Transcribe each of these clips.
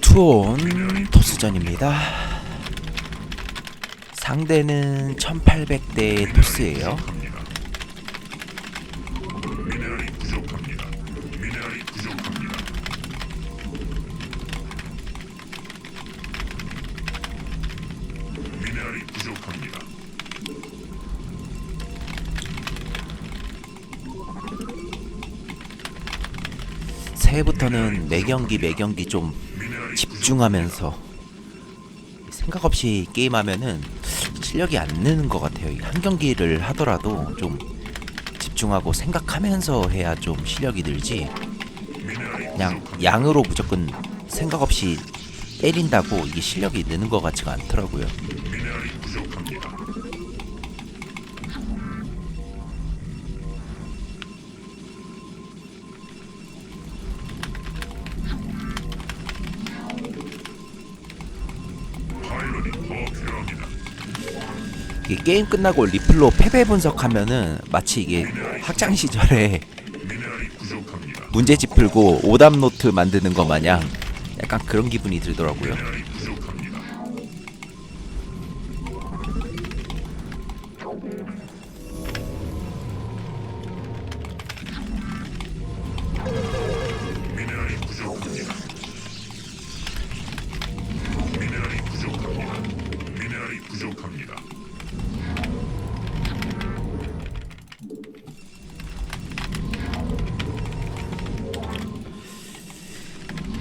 투온 토스전입니다. 상대는 1800대 토스예요. 새해부터는 매 경기 매 경기 좀 집중하면서 생각 없이 게임하면은 실력이 안 느는 것 같아요. 이한 경기를 하더라도 좀 집중하고 생각하면서 해야 좀 실력이 늘지. 그냥 양으로 무조건 생각 없이 때린다고 이게 실력이 느는 것 같지가 않더라고요. 이게 게임 끝나고 리플로 패배 분석하면은 마치 이게 학창 시절에. 문제집 풀고 오답 노트 만드는 것 마냥 약간 그런 기분이 들더라고요.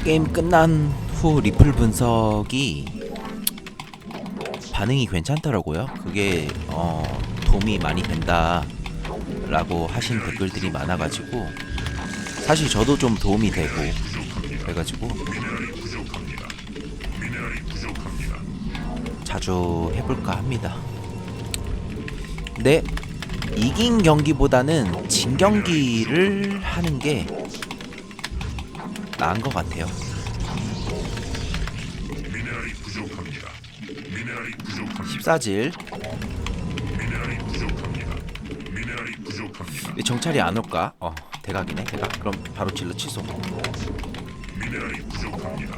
게임 끝난 후 리플 분석이 반응이 괜찮더라고요. 그게 어, 도움이 많이 된다 라고 하신 댓글들이 많아가지고 사실 저도 좀 도움이 되고 부족합니다. 자주 해볼까 합니다. 근데 이긴 경기보다는 진 경기를 하는 게 나은 것 같아요. 미네랄이 부족합니다. 14질 미네랄이 부족합니다. 미네랄이 부족합니다. 정찰이 안 올까? 어 대각이네 대각. 그럼 바로 질러 취소. 미네랄이 부족합니다.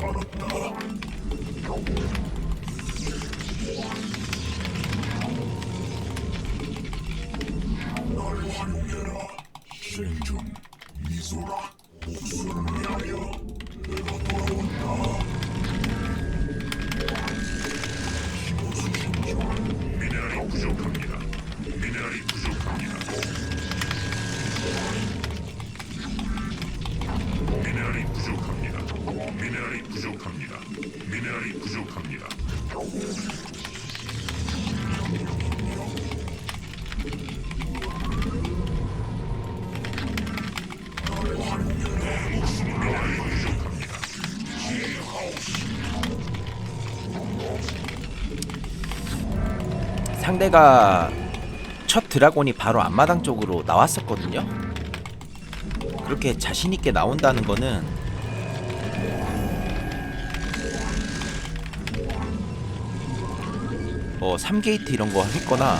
네랄이 상대가 첫 드라곤이 바로 앞마당 쪽으로 나왔었거든요. 그렇게 자신 있게 나온다는 거는 어 3게이트 이런 거 했거나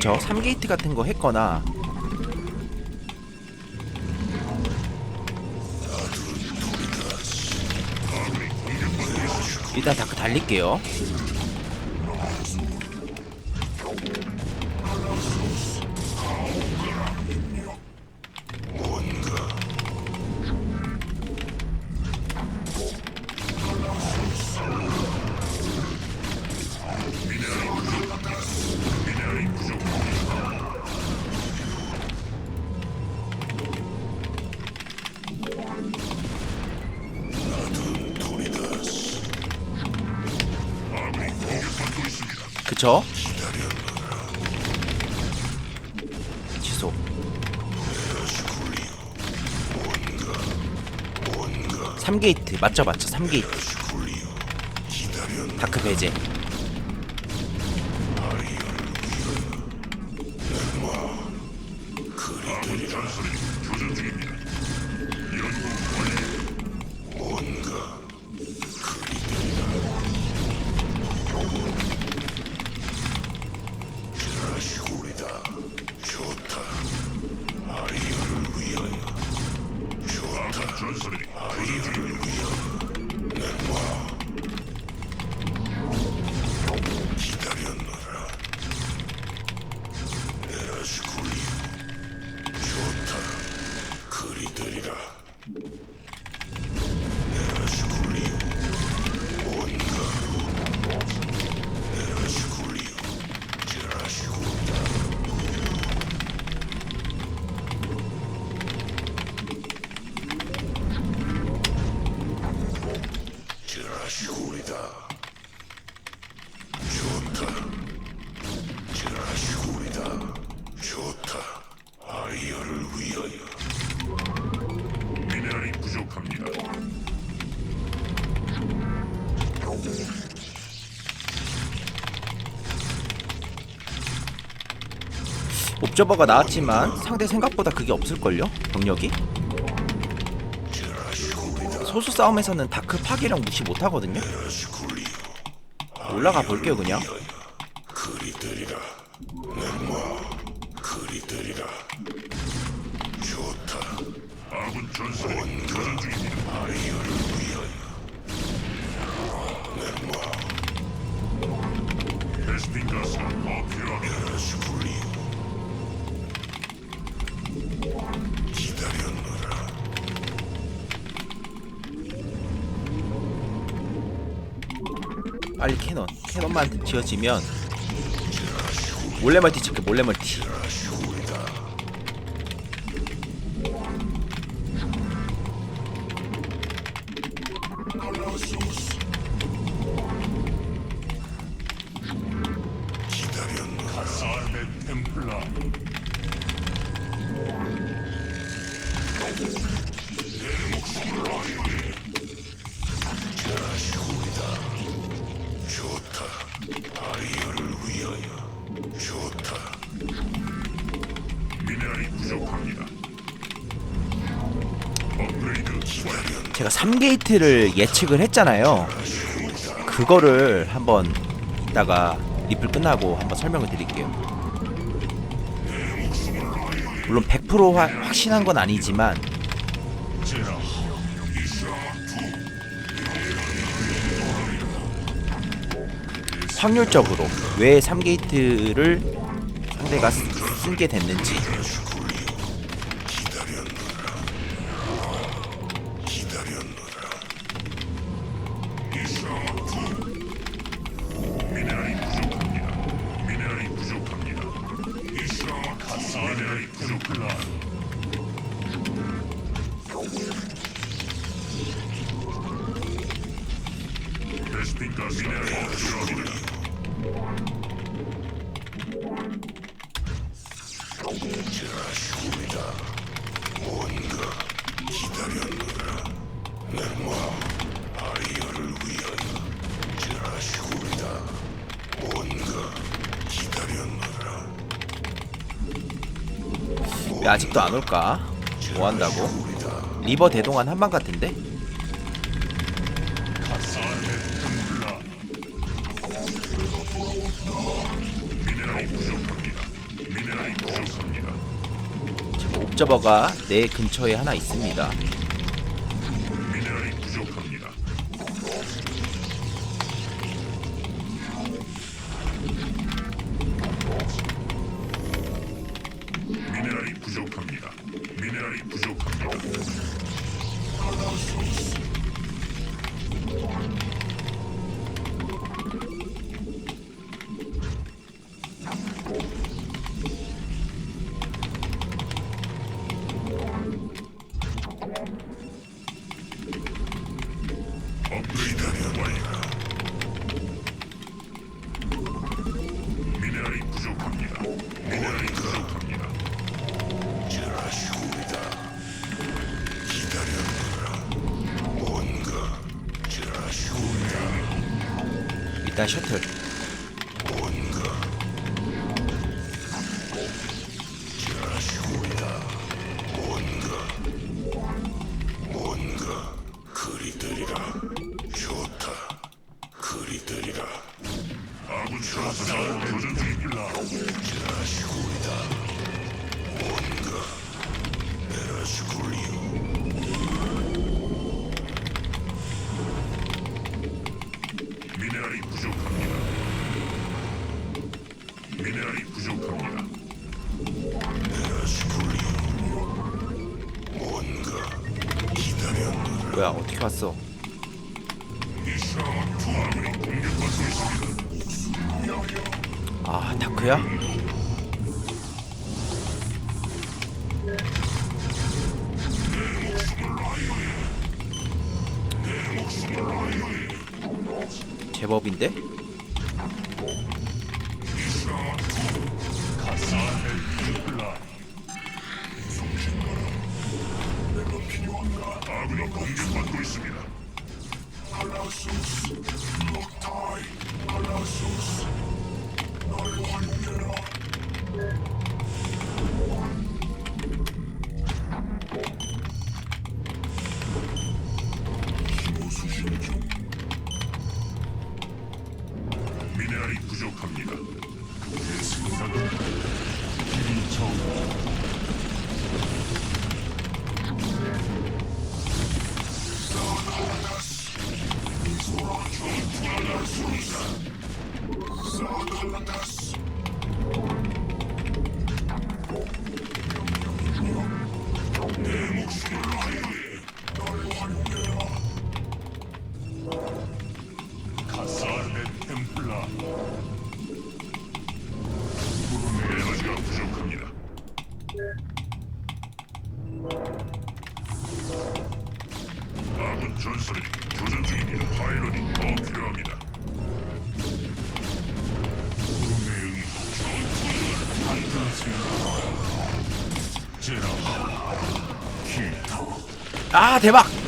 그쵸? 3게이트 같은 거 했거나. 일단 다크 달릴게요 그쵸? 취소. 삼게이트. 맞죠 맞죠. 삼게이트. 다크 배제 옵저버가 나왔지만 상대 생각보다 그게 없을걸요? 병력이? 소수 싸움에서는 다크 파괴력 무시 못하거든요? 올라가 볼게요 그냥 아군 전설이 빨리 캐논. 캐논만 지어지면 몰래 멀티 체크 몰래 멀티 제가 3게이트를 예측을 했잖아요. 그거를 한번 이따가 리플 끝나고 한번 설명을 드릴게요. 물론 100% 화, 확신한 건 아니지만 확률적으로 왜 3게이트를 상대가 쓰- 쓰게 됐는지 아직도 안 올까? 뭐 한다고? 리버 대동안 한방 같은데? 옵저버가 내 근처에 하나 있습니다. ah shattered 뭐야 어떻게 봤어? 아 다크야? 제법인데? 전설이 조전 중입니다. 파일럿이 더 필요합니다. 구름의 응도 전투를 반드시 제라 기타 아 대박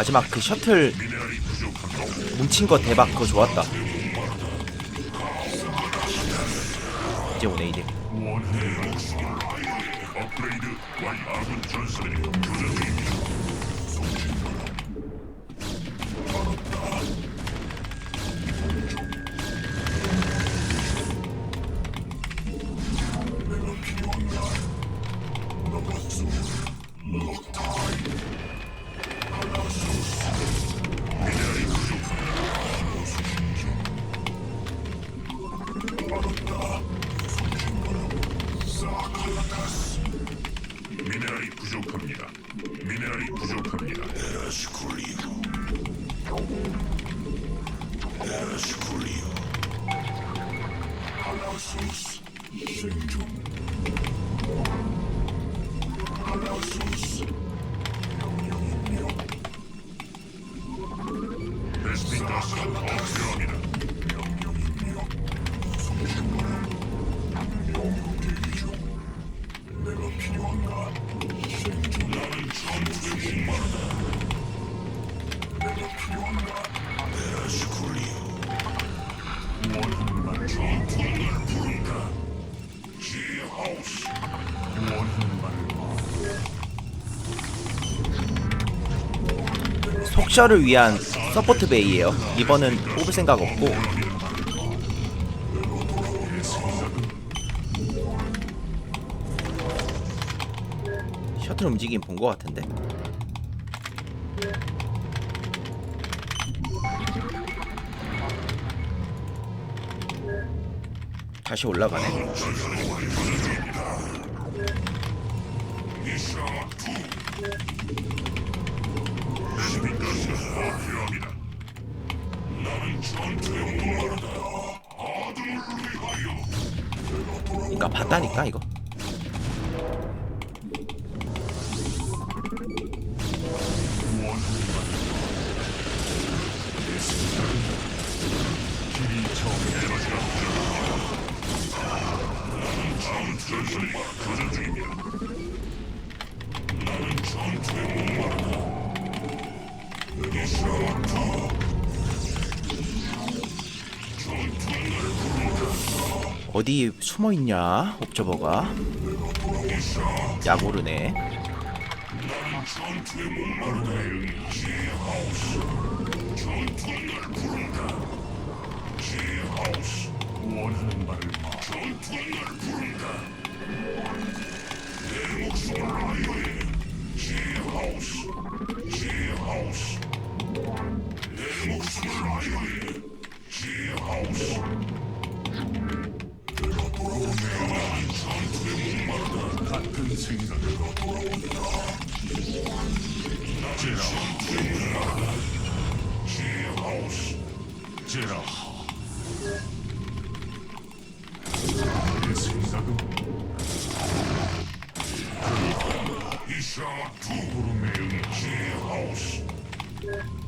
마지막 그 셔틀 뭉친 거 대박 그거 좋았다. 이제 오네 이제. 就是 속셔를 위한 서포트 베이예요. 이번은 뽑을 생각 없고 셔틀 움직임 본 것 같은데. 다시 올라가네. 그러니까 봤다니까 이거. 어디 숨어 있냐 옵저버가 야 모르네 원하는 바를 마. 같은 생각을 제라 내 생각은 구름의 응애 제하우스 아소스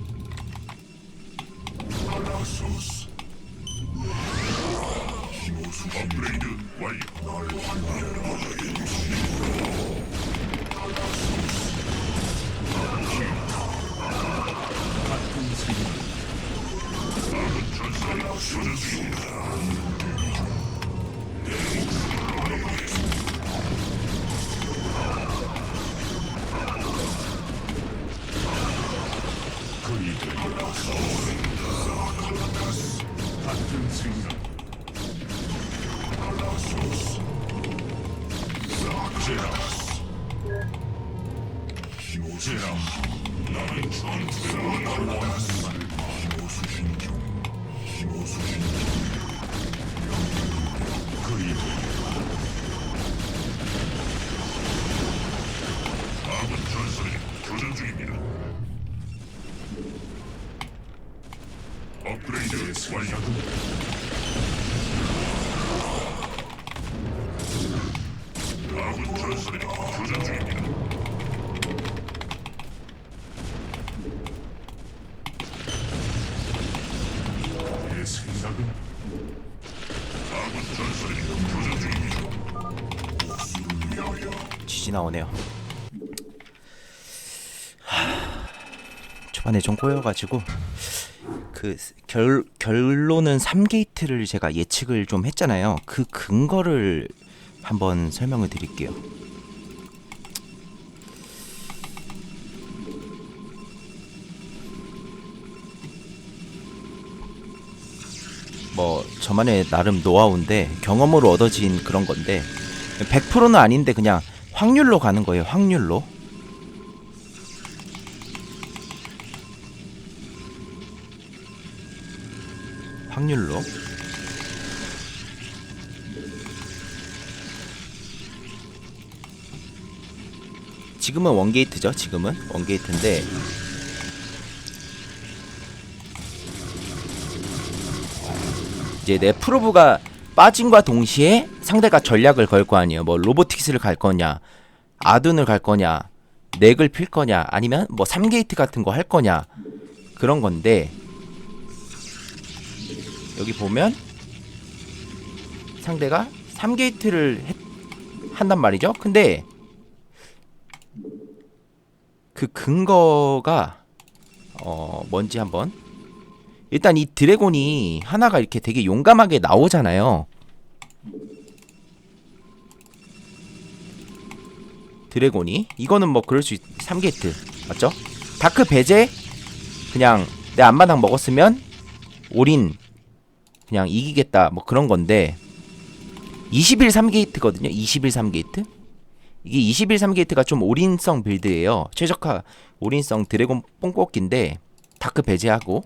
전선이 교전 중입니다. 지지 나오네요 하... 초반에 좀 꼬여가지고 그 결, 결론은 3게이트를 제가 예측을 좀 했잖아요 그 근거를 한번 설명을 드릴게요 뭐 저만의 나름 노하우인데 경험으로 얻어진 그런 건데 100%는 아닌데 그냥 확률로 가는 거예요. 확률로. 확률로. 지금은 원게이트죠. 지금은 원게이트인데 이제 내 프로브가 빠짐과 동시에 상대가 전략을 걸 거 아니에요. 뭐 로보틱스를 갈 거냐, 아둔을 갈 거냐, 넥을 필 거냐, 아니면 뭐 3게이트 같은 거 할 거냐 그런 건데 여기 보면 상대가 3게이트를 한단 말이죠. 근데 그 근거가 어 뭔지 한번. 일단 이 드래곤이 하나가 이렇게 되게 용감하게 나오잖아요. 드래곤이. 이거는 뭐 그럴 수 있... 3게이트. 맞죠? 다크 배제? 그냥 내 앞마당 먹었으면 올인. 그냥 이기겠다. 뭐 그런 건데. 21 3게이트거든요. 21 3게이트 이게 21 3게이트가 좀 올인성 빌드예요 최적화 올인성 드래곤 뽕뽑기인데 다크 배제하고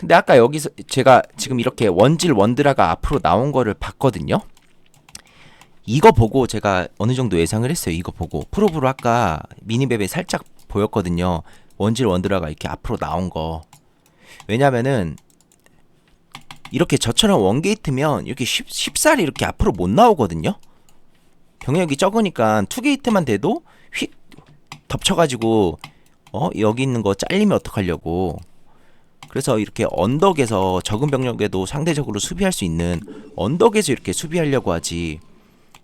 근데 아까 여기서 제가 지금 이렇게 원질 원드라가 앞으로 나온 거를 봤거든요. 이거 보고 제가 어느 정도 예상을 했어요. 이거 보고 프로브로 아까 미니맵에 살짝 보였거든요. 원질 원드라가 이렇게 앞으로 나온 거. 왜냐면은 이렇게 저처럼 원게이트면 이렇게 쉽, 쉽사리 이렇게 앞으로 못 나오거든요. 병력이 적으니까 투게이트만 돼도 휙 덮쳐가지고 어 여기 있는 거 잘리면 어떡하려고 그래서 이렇게 언덕에서 적은 병력에도 상대적으로 수비할 수 있는 언덕에서 이렇게 수비하려고 하지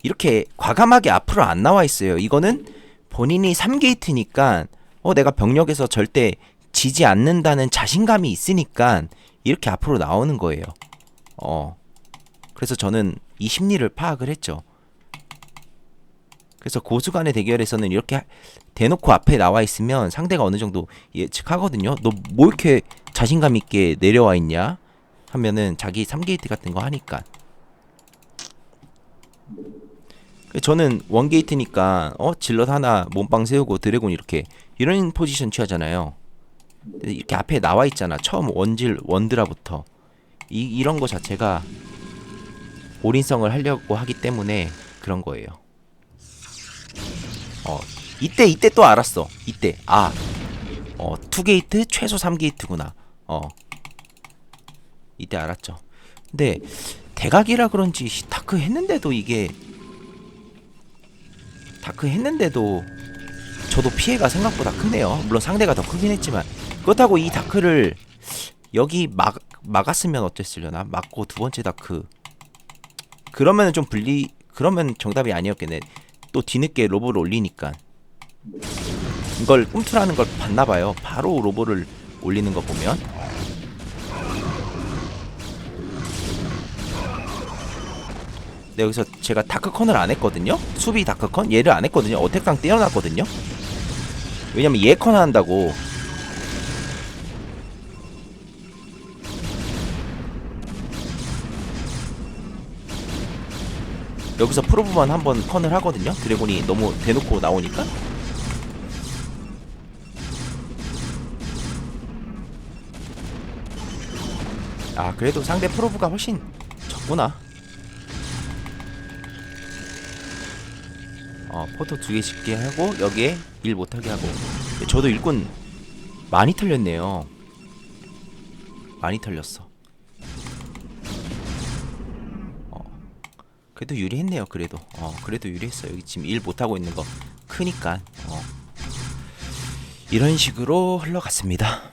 이렇게 과감하게 앞으로 안 나와 있어요. 이거는 본인이 3게이트니까 어 내가 병력에서 절대 지지 않는다는 자신감이 있으니까 이렇게 앞으로 나오는 거예요. 어. 그래서 저는 이 심리를 파악을 했죠. 그래서 고수 간의 대결에서는 이렇게 하- 대놓고 앞에 나와 있으면 상대가 어느 정도 예측하거든요. 너 뭐 이렇게 자신감 있게 내려와 있냐? 하면은 자기 3게이트 같은 거 하니까. 그 저는 원게이트니까 어 질럿 하나 몸빵 세우고 드래곤 이렇게 이런 포지션 취하잖아요. 이렇게 앞에 나와 있잖아. 처음 원질 원드라부터 이 이런 거 자체가 올인성을 하려고 하기 때문에 그런 거예요. 어 이때 이때 또 알았어. 이때 아 어, 투게이트 최소 3게이트구나. 어. 이때 알았죠. 근데 대각이라 그런지 시- 다크 했는데도 이게 다크 했는데도 저도 피해가 생각보다 크네요. 물론 상대가 더 크긴 했지만 그렇다고 이 다크를 여기 막 막았으면 어땠으려나? 막고 두 번째 다크 그러면은 좀 분리 그러면 정답이 아니었겠네. 또 뒤늦게 로보를 올리니까 이걸 꿈틀하는 걸 봤나 봐요. 바로 로보를 올리는 거 보면 네, 여기서 제가 다크컨을 안 했거든요. 수비 다크컨 얘를 안 했거든요. 어택강 떼어놨거든요. 왜냐면 얘 컨 한다고. 여기서 프로브만 한번 컨을 하거든요. 드래곤이 너무 대놓고 나오니까. 아 그래도 상대 프로브가 훨씬 적구나. 어 포토 두 개씩 게 하고 여기에 일 못하게 하고 저도 일꾼 많이 털렸네요. 많이 털렸어. 어 그래도 유리했네요. 그래도 어 그래도 유리했어요. 여기 지금 일 못하고 있는 거 크니까 어 이런 식으로 흘러갔습니다.